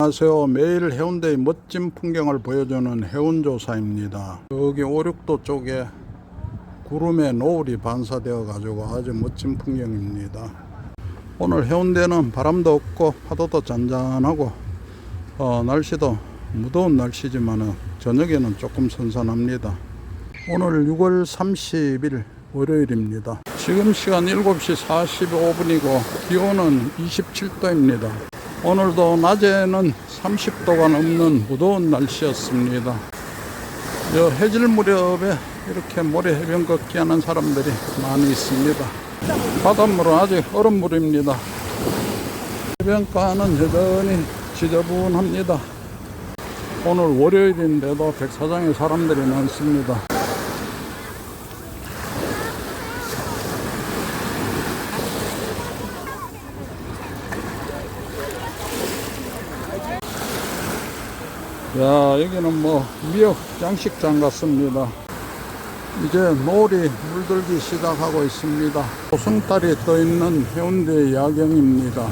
안녕하세요. 매일 해운대의 멋진 풍경을 보여주는 해운조사입니다. 여기 오륙도 쪽에 구름의 노을이 반사되어 가지고 아주 멋진 풍경입니다. 오늘 해운대는 바람도 없고 파도도 잔잔하고 어, 날씨도 무더운 날씨지만 저녁에는 조금 선선합니다. 오늘 6월 30일 월요일입니다. 지금 시간 7시 45분이고 기온은 27도입니다. 오늘도 낮에는 30도가 넘는 무더운 날씨였습니다. 저 해질 무렵에 이렇게 모래 해변 걷기 하는 사람들이 많이 있습니다. 바닷물은 아직 얼음물입니다. 해변가는 여전히 지저분합니다. 오늘 월요일인데도 백사장에 사람들이 많습니다. 야 여기는 뭐 미역 양식장 같습니다. 이제 노을이 물들기 시작하고 있습니다. 소승달이 떠 있는 해운대 야경입니다.